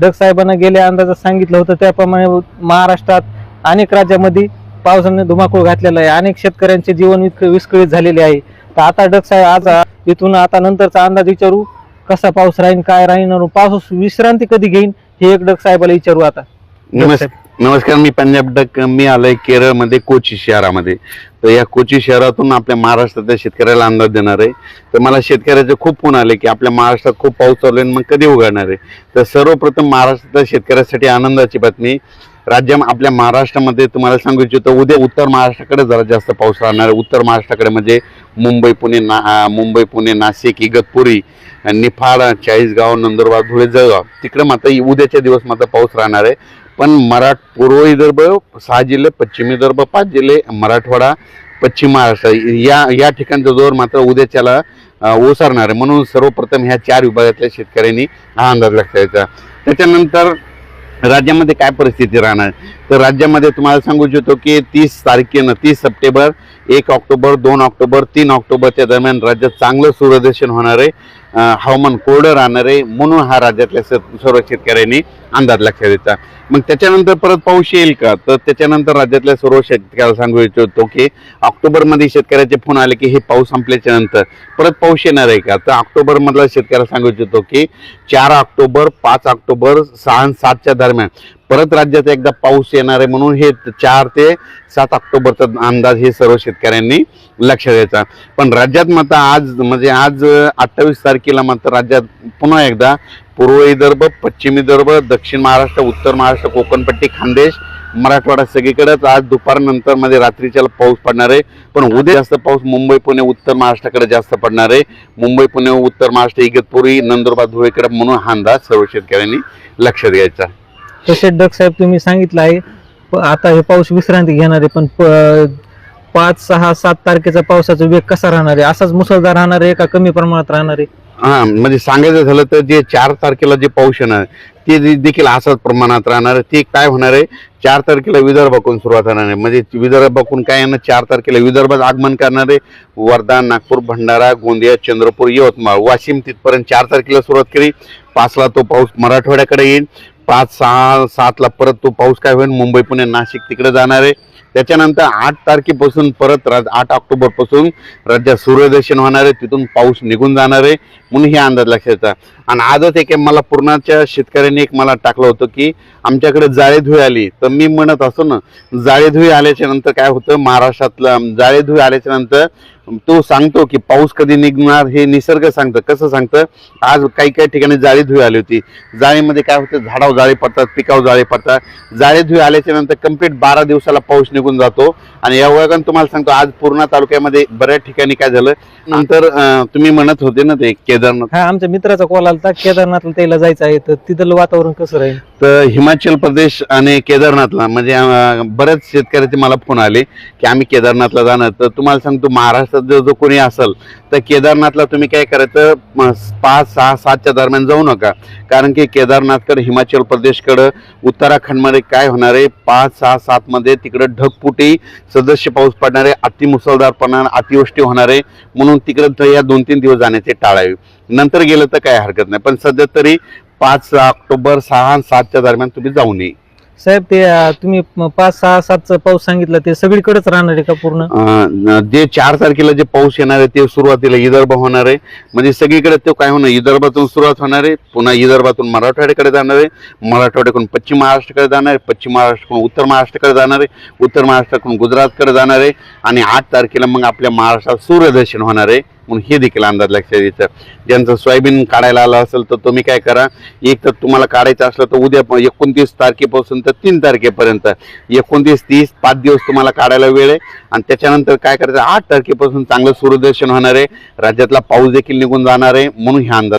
डग साहेबांना गेल्या अंदाजात सांगितलं होतं त्याप्रमाणे महाराष्ट्रात अनेक राज्यामध्ये पावसाने धुमाकूळ घातलेला आहे. अनेक शेतकऱ्यांचे जीवन विस्क- विस्कळीत झालेले आहे. तर आता डग साहेब आज इथून आता नंतरचा अंदाज विचारू कसा पाऊस राहील काय आणि पाऊस विश्रांती कधी घेईन हे एक डग साहेबाला विचारू आता. नमस् नमस्कार मी पंजाब डक मी आलोय केरळमध्ये कोची शहरामध्ये. तर या कोची शहरातून आपल्या महाराष्ट्रातल्या शेतकऱ्याला अंदाज देणार आहे. तर मला शेतकऱ्याचे खूप फोन आले की आपल्या महाराष्ट्रात खूप पाऊस चालू आहे मग कधी उघडणार आहे. तर सर्वप्रथम महाराष्ट्रातल्या शेतकऱ्यासाठी आनंदाची बातमी. राज्य आपल्या महाराष्ट्रामध्ये तुम्हाला सांगू इच्छितो उद्या उत्तर महाराष्ट्राकडे जरा जास्त पाऊस राहणार आहे. उत्तर महाराष्ट्राकडे म्हणजे मुंबई पुणे ना मुंबई पुणे नाशिक इगतपुरी निफाड चाळीसगाव नंदुरबार धुळे जळगाव. तिकडे मात्र उद्याच्या दिवस मात्र पाऊस राहणार आहे. पण मराठ पूर्व विदर्भ सहा जिल्हे पश्चिम विदर्भ पाच जिल्हे मराठवाडा पश्चिम महाराष्ट्र या या ठिकाणचा जोर मात्र उद्याच्याला त्याला ओसरणार. आहे म्हणून सर्वप्रथम ह्या चार विभागातल्या शेतकऱ्यांनी हा अंदाज लक्षायचा त्याच्यानंतर राज्यामध्ये काय परिस्थिती राहणार? तर राज्यामध्ये तुम्हाला सांगू इच्छितो की तीस तारखेनं तीस सप्टेंबर एक ऑक्टोबर दोन ऑक्टोबर तीन ऑक्टोबरच्या दरम्यान राज्यात चांगलं सूर्यदर्शन होणार आहे. हवामान कोरडं राहणार आहे म्हणून हा राज्यातल्या सर्व शेतकऱ्यांनी अंदाज लक्षात द्यायचा मग त्याच्यानंतर परत पाऊस येईल का? तर त्याच्यानंतर राज्यातल्या सर्व शेतकऱ्याला सांगू इच्छितो की ऑक्टोबरमध्ये शेतकऱ्याचे फोन आले की हे पाऊस संपल्याच्या नंतर परत पाऊस येणार आहे का? तर ऑक्टोबरमधला शेतकऱ्याला सांगू इच्छितो की चार ऑक्टोबर पाच ऑक्टोबर सहा आणि सातच्या दरम्यान. परत राज्यात एकदा पाऊस येणार आहे म्हणून हे चार ते सात ऑक्टोबरचा अंदाज हे सर्व शेतकऱ्यांनी लक्ष द्यायचा. पण राज्यात मात्र आज म्हणजे आज अठ्ठावीस तारखेला मात्र राज्यात पुन्हा एकदा पूर्व विदर्भ पश्चिम विदर्भ दक्षिण महाराष्ट्र उत्तर महाराष्ट्र कोकणपट्टी खानदेश मराठवाडा सगळीकडेच आज दुपारनंतरमध्ये रात्रीच्या पाऊस पडणार आहे. पण उद्या जास्त पाऊस मुंबई पुणे उत्तर महाराष्ट्राकडे जास्त पडणार आहे. मुंबई पुणे उत्तर महाराष्ट्र इगतपुरी नंदुरबार धुळेकडे म्हणून हा अंदाज सर्व शेतकऱ्यांनी लक्षात घ्यायचा. तसे डग साहेब तुम्ही सांगितलं आहे आता हे पाऊस विश्रांती घेणार आहे पण प- पाच सहा सात तारखेचा पावसाचा वेग कसा राहणार आहे? असाच मुसळधार राहणार आहे का कमी प्रमाणात राहणार आहे? हां म्हणजे सांगायचं झालं तर जे चार तारखेला जे पाऊस येणार ते दे- देखील असाच प्रमाणात राहणार. आहे ते काय होणार आहे? चार तारखेला विदर्भाकडून सुरुवात होणार आहे. म्हणजे विदर्भाकडून काय येणार? चार तारखेला विदर्भात आगमन करणार आहे. वर्धा नागपूर भंडारा गोंदिया चंद्रपूर यवतमाळ वाशिम तिथपर्यंत चार तारखेला सुरुवात केली. पाचला तो पाऊस मराठवाड्याकडे येईल. पाच सहा सातला परत तो पाऊस काय होईल? मुंबई पुणे नाशिक तिकडे जाणार आहे. त्याच्यानंतर आठ तारखेपासून परत राज आठ ऑक्टोबरपासून राज्यात सूर्यदर्शन होणार आहे. तिथून पाऊस निघून जाणार आहे. म्हणून हे अंदाज लक्षात येतात आणि आजच एक मला पूर्णाच्या शेतकऱ्यांनी एक मला टाकलं होतं की आमच्याकडे जाळेधुळी आली. तर मी म्हणत असतो ना जाळेधुळी आल्याच्यानंतर काय होतं महाराष्ट्रातलं जाळेधुळी आल्याच्यानंतर तो सांगतो की पाऊस कधी निघणार हे निसर्ग सांगतं. कसं सांगतं? आज काही काही ठिकाणी जाळी धुळी आली होती. जाळीमध्ये काय होतं झाडावर जाळी पडतात पिकावर जाळी पडतात. जाळी धुळी आल्याच्यानंतर कंप्लीट बारा दिवसाला पाऊस निघून जातो. आणि या तुम्हाला सांगतो आज पूर्णा तालुक्यामध्ये बऱ्याच ठिकाणी काय झालं? नंतर तुम्ही म्हणत होते ना ते केदारनाथ. हा आमच्या मित्राचा कॉल आला केदारनाथला त्याला जायचं आहे तर तिथलं वातावरण कसं राहील? तर हिमाचल प्रदेश आणि केदारनाथला म्हणजे अं, बऱ्याच शेतकऱ्याचे मला फोन आले की आम्ही केदारनाथला जाणार. तर तुम्हाला सांगतो महाराष्ट्रात जर जो कोणी असेल तर केदारनाथला तुम्ही काय करायचं म, पाच सहा सातच्या दरम्यान जाऊ नका. कारण की केदारनाथकडे हिमाचल प्रदेशकडं उत्तराखंडमध्ये काय होणार आहे पाच सहा सात मध्ये तिकडे ढगपुटी सदस्य पाऊस पडणार आहे अतिमुसळधार पडणार अतिवृष्टी होणार आहे. म्हणून तिकडे या दोन तीन दिवस जाण्याचे टाळावे नंतर गेलं तर काय हरकत नाही. पण सध्या तरी पाच ऑक्टोबर सहा आणि सातच्या दरम्यान तुम्ही जाऊ नये साहेब ते अं, तुम्ही म- पाच सहा सातचा पाऊस सांगितलं ते सगळीकडेच राहणार आहे का पूर्ण? अं, जे चार तारखेला जे पाऊस येणार आहे ते सुरुवातीला विदर्भ होणार आहे. म्हणजे सगळीकडे तो काय होणार विदर्भातून सुरुवात होणार आहे पुन्हा विदर्भातून मराठवाड्याकडे जाणार आहे मराठवाड्याकडून पश्चिम महाराष्ट्राकडे जाणार आहे पश्चिम महाराष्ट्राकडून उत्तर महाराष्ट्राकडे जाणार आहे उत्तर महाराष्ट्राकडून गुजरातकडे जाणार आहे आणि आठ तारखेला मग आपल्या महाराष्ट्रात सूर्यदर्शन होणार आहे. म्हणून हे देखील अंदाज लक्षात द्यायचं ज्यांचं सोयाबीन काढायला आलं असेल तर तुम्ही काय करा एक तर तुम्हाला काढायचं असलं तर उद्या एकोणतीस तारखेपासून तर तीन तारखेपर्यंत. एकोणतीस तीस पाच दिवस तुम्हाला काढायला वेळ आहे. आणि त्याच्यानंतर काय करायचं आठ तारखेपासून चांगलं सूर्यदर्शन होणार आहे. राज्यातला पाऊस देखील निघून जाणार आहे. म्हणून हे अंदाज